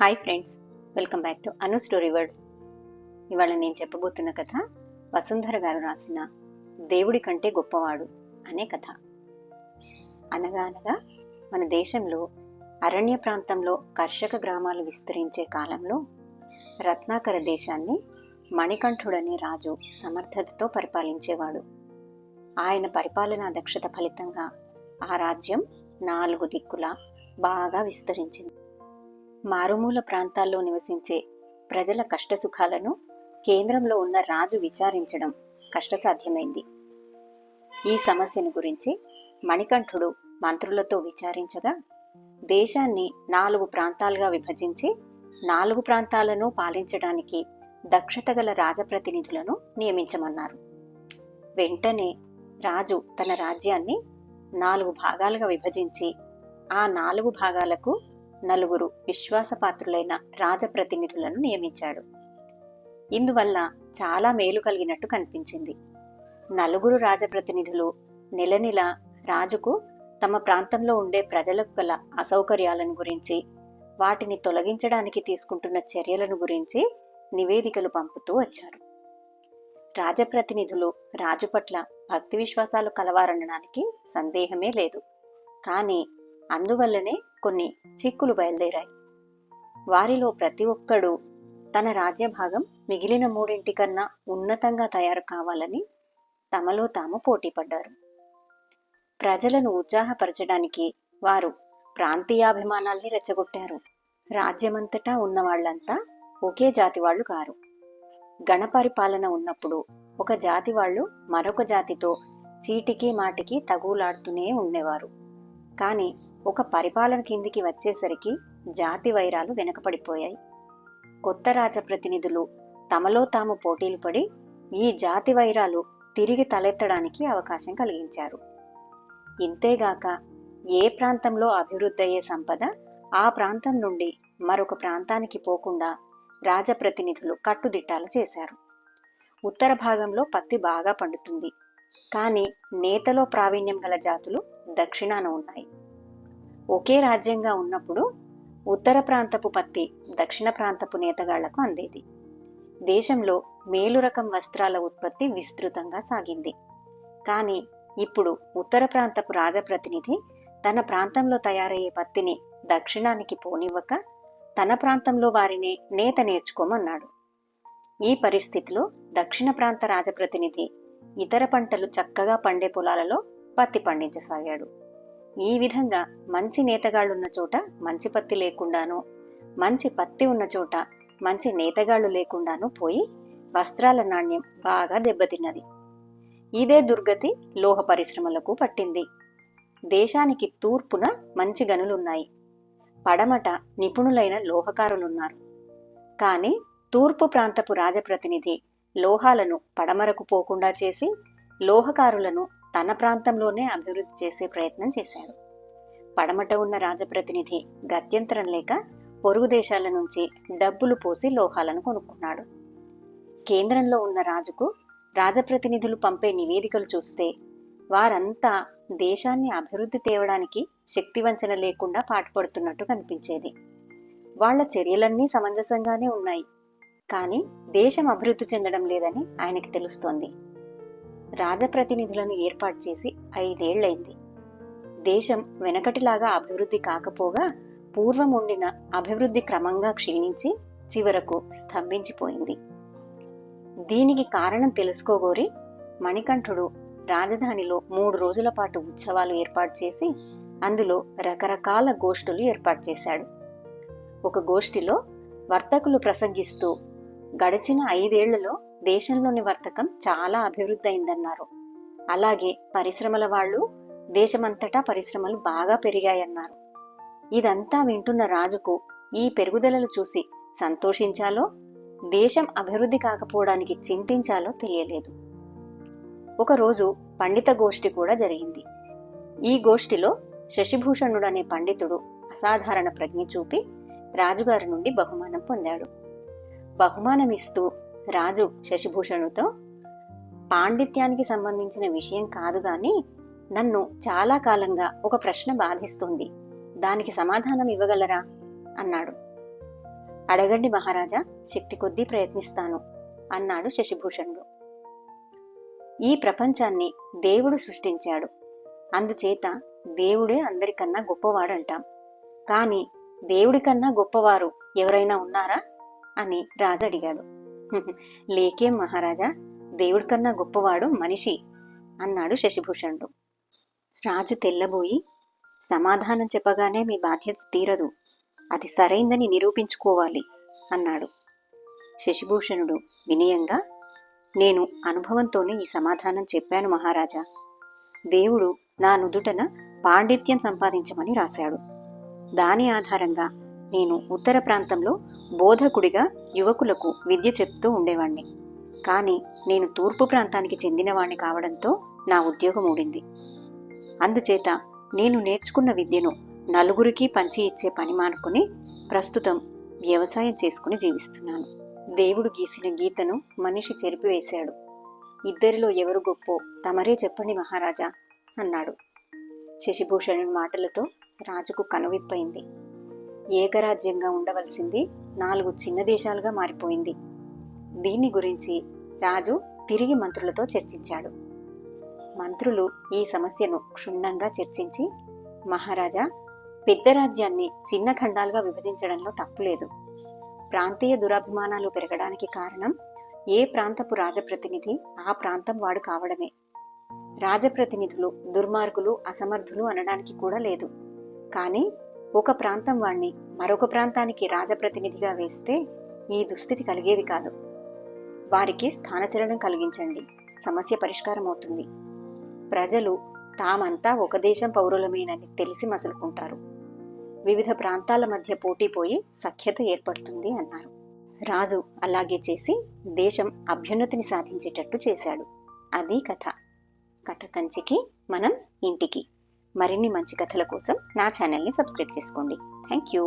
Hi friends welcome back to Anu story word. ఇవాళ నేను చెప్పబోతున్న కథ వసుంధర గారు రాసిన దేవుడి కంటే గొప్పవాడు అనే కథ. అనగా అనగా మన దేశంలో అరణ్య ప్రాంతంలో కర్షక గ్రామాలు విస్తరించే కాలంలో రత్నాకర దేశాన్ని మణికంఠుడనే రాజు సమర్థతతో పరిపాలించేవాడు. ఆయన పరిపాలనా దక్షత ఫలితంగా ఆ రాజ్యం నాలుగు దిక్కులా బాగా విస్తరించింది. మారుమూల ప్రాంతాల్లో నివసించే ప్రజల కష్టసుఖాలను కేంద్రంలో ఉన్న రాజు విచారించడం కష్టసాధ్యమైంది. ఈ సమస్యను గురించి మణికంఠుడు మంత్రులతో విచారించగా దేశాన్ని నాలుగు ప్రాంతాలుగా విభజించి నాలుగు ప్రాంతాలను పాలించడానికి దక్షత గల రాజప్రతినిధులను నియమించమన్నారు. వెంటనే రాజు తన రాజ్యాన్ని నాలుగు భాగాలుగా విభజించి ఆ నాలుగు భాగాలకు నలుగురు విశ్వాసపాత్రులైన రాజప్రతినిధులను నియమించాడు. ఇందువల్ల చాలా మేలు కలిగినట్టు కనిపించింది. నలుగురు రాజప్రతినిధులు నెల నెల రాజుకు తమ ప్రాంతంలో ఉండే ప్రజలకు గల అసౌకర్యాలను గురించి వాటిని తొలగించడానికి తీసుకుంటున్న చర్యలను గురించి నివేదికలు పంపుతూ వచ్చారు. రాజప్రతినిధులు రాజు పట్ల భక్తి విశ్వాసాలు కలవారనడానికి సందేహమే లేదు. కానీ అందువల్లనే కొన్ని చిక్కులు బయలుదేరాయి. వారిలో ప్రతి ఒక్కడు తన రాజ్యభాగం మిగిలిన మూడింటికన్నా ఉన్నతంగా తయారు కావాలని తమలో తాము పోటీపడ్డారు. ప్రజలను ఉత్సాహపరచడానికి వారు ప్రాంతీయాభిమానాల్ని రెచ్చగొట్టారు. రాజ్యమంతటా ఉన్న వాళ్ళంతా ఒకే జాతి వాళ్ళు కారు. గణపరిపాలన ఉన్నప్పుడు ఒక జాతి వాళ్ళు మరొక జాతితో చీటికి మాటికి తగులాడుతూనే ఉండేవారు. కానీ ఒక పరిపాలన కిందికి వచ్చేసరికి జాతి వైరాలు వెనకపడిపోయాయి కొత్త రాజప్రతినిధులు తమలో తాము పోటీలు పడి ఈ జాతి వైరాలు తిరిగి తలెత్తడానికి అవకాశం కలిగించారు. ఇంతేగాక ఏ ప్రాంతంలో అభివృద్ధి అయ్యే సంపద ఆ ప్రాంతం నుండి మరొక ప్రాంతానికి పోకుండా రాజప్రతినిధులు కట్టుదిట్టాలు చేశారు. ఉత్తర భాగంలో పత్తి బాగా పండుతుంది. కానీ నేతలో ప్రావీణ్యం గల జాతులు దక్షిణాన ఉన్నాయి. ఒకే రాజ్యంగా ఉన్నప్పుడు ఉత్తర ప్రాంతపు పత్తి దక్షిణ ప్రాంతపు నేతగాళ్ళకు అందేది. దేశంలో మేలు రకం వస్త్రాల ఉత్పత్తి విస్తృతంగా సాగింది. కానీ ఇప్పుడు ఉత్తర ప్రాంతపు రాజప్రతినిధి తన ప్రాంతంలో తయారయ్యే పత్తిని దక్షిణానికి పోనివ్వక తన ప్రాంతంలో వారిని నేత నేర్చుకోమన్నాడు. ఈ పరిస్థితిలో దక్షిణ ప్రాంత రాజప్రతినిధి ఇతర పంటలు చక్కగా పండే పొలాలలో పత్తి పండించసాగాడు. ఈ విధంగా మంచి నేతగాళ్ళున్న చోట మంచి పత్తి లేకుండాను మంచి పత్తి ఉన్న చోట మంచి నేతగాళ్ళు లేకుండాను పోయి వస్త్రాల నాణ్యం బాగా దెబ్బతిన్నది. ఇదే దుర్గతి లోహ పరిశ్రమలకు పట్టింది. దేశానికి తూర్పున మంచి గనులున్నాయి. పడమట నిపుణులైన లోహకారులున్నారు. కానీ తూర్పు ప్రాంతపు రాజప్రతినిధి లోహాలను పడమరకు పోకుండా చేసి లోహకారులను తన ప్రాంతంలోనే అభివృద్ధి చేసే ప్రయత్నం చేశాడు పడమట ఉన్న రాజప్రతినిధి గత్యంతరం లేక పొరుగు దేశాల నుంచి డబ్బులు పోసి లోహాలను కొనుక్కున్నాడు. కేంద్రంలో ఉన్న రాజుకు రాజప్రతినిధులు పంపే నివేదికలు చూస్తే వారంతా దేశాన్ని అభివృద్ధి తేవడానికి శక్తివంచన లేకుండా పాటుపడుతున్నట్టు కనిపించేది. వాళ్ళ చర్యలన్నీ సమంజసంగానే ఉన్నాయి. కానీ దేశం అభివృద్ధి చెందడం లేదని ఆయనకి తెలుస్తోంది. రాజప్రతినిధులను ఏర్పాటు చేసి ఐదేళ్ళైంది. దేశం వెనకటిలాగా అభివృద్ధి కాకపోగా పూర్వం ఉండిన అభివృద్ధి క్రమంగా క్షీణించి చివరకు స్తంభించిపోయింది. దీనికి కారణం తెలుసుకోగోరి మణికంఠుడు రాజధానిలో మూడు రోజుల పాటు ఉత్సవాలు ఏర్పాటు చేసి అందులో రకరకాల గోష్ఠులు ఏర్పాటు చేశాడు. ఒక గోష్ఠిలో వర్తకులు ప్రసంగిస్తూ గడిచిన ఐదేళ్ళలో దేశంలోని వర్తకం చాలా అభివృద్ధి అయిందన్నారు. అలాగే పరిశ్రమల వాళ్ళు దేశమంతటా పరిశ్రమలు బాగా పెరిగాయన్నారు. ఇదంతా వింటున్న రాజుకు ఈ పెరుగుదలలు చూసి సంతోషించాలో దేశం అభివృద్ధి కాకపోవడానికి చింతించాలో తెలియలేదు. ఒకరోజు పండిత గోష్ఠి కూడా జరిగింది. ఈ గోష్ఠిలో శశిభూషణుడు అనే పండితుడు అసాధారణ ప్రజ్ఞ చూపి రాజుగారి నుండి బహుమానం పొందాడు. బహుమానం ఇస్తూ రాజు శశిభూషణుతో పాండిత్యానికి సంబంధించిన విషయం కాదు గాని నన్ను చాలా కాలంగా ఒక ప్రశ్న బాధిస్తుంది. దానికి సమాధానం ఇవ్వగలరా? అన్నాడు. అడగండి మహారాజా శక్తి కొద్దీ ప్రయత్నిస్తాను అన్నాడు శశిభూషణుడు. ఈ ప్రపంచాన్ని దేవుడు సృష్టించాడు. అందుచేత దేవుడే అందరికన్నా గొప్పవాడంటాం. కాని దేవుడికన్నా గొప్పవారు ఎవరైనా ఉన్నారా? అని రాజు అడిగాడు లేకేం మహారాజా దేవుడికన్నా గొప్పవాడు మనిషి అన్నాడు శశిభూషణుడు. రాజు తెల్లబోయి సమాధానం చెప్పగానే మీ బాధ్యత తీరదు. అది సరైందని నిరూపించుకోవాలి అన్నాడు. శశిభూషణుడు వినయంగా నేను అనుభవంతోనే ఈ సమాధానం చెప్పాను మహారాజా. దేవుడు నా నుదుటన పాండిత్యం సంపాదించమని రాశాడు. దాని ఆధారంగా నేను ఉత్తర ప్రాంతంలో బోధకుడిగా యువకులకు విద్య చెప్తూ ఉండేవాణ్ణి. కానీ నేను తూర్పు ప్రాంతానికి చెందినవాణ్ణి కావడంతో నా ఉద్యోగం ఊడింది. అందుచేత నేను నేర్చుకున్న విద్యను నలుగురికి పంచి ఇచ్చే పని మానుకుని ప్రస్తుతం వ్యవసాయం చేసుకుని జీవిస్తున్నాను. దేవుడు గీసిన గీతను మనిషి చెరిపివేశాడు. ఇద్దరిలో ఎవరు గొప్పో తమరే చెప్పండి మహారాజా అన్నాడు. శశిభూషణుని మాటలతో రాజుకు కనువిప్పయింది. ఏకరాజ్యంగా ఉండవలసింది నాలుగు చిన్న దేశాలుగా మారిపోయింది. దీన్ని గురించి రాజు తిరిగి మంత్రులతో చర్చించాడు. మంత్రులు ఈ సమస్యను క్షుణ్ణంగా చర్చించి మహారాజా పెద్ద రాజ్యాన్ని చిన్న ఖండాలుగా విభజించడంలో తప్పులేదు ప్రాంతీయ దురాభిమానాలు పెరగడానికి కారణం ఏ ప్రాంతపు రాజప్రతినిధి ఆ ప్రాంతం వాడు కావడమే. రాజప్రతినిధులు దుర్మార్గులు అసమర్థులు అనడానికి కూడా లేదు. కానీ ఒక ప్రాంతం వాణ్ణి మరొక ప్రాంతానికి రాజప్రతినిధిగా వేస్తే ఈ దుస్థితి కలిగేది కాదు. వారికి స్థానచలనం కలిగించండి. సమస్య పరిష్కారం అవుతుంది ప్రజలు తామంతా ఒక దేశం పౌరులమేనని తెలిసి మసులుకుంటారు. వివిధ ప్రాంతాల మధ్య పోటీ పోయి సఖ్యత ఏర్పడుతుంది అన్నారు. రాజు అలాగే చేసి దేశం అభ్యున్నతిని సాధించేటట్టు చేశాడు. అది కథ. కథ కంచికి మనం ఇంటికి. మరిన్ని మంచి కథల కోసం నా ఛానల్ని సబ్స్క్రైబ్ చేసుకోండి. Thank you.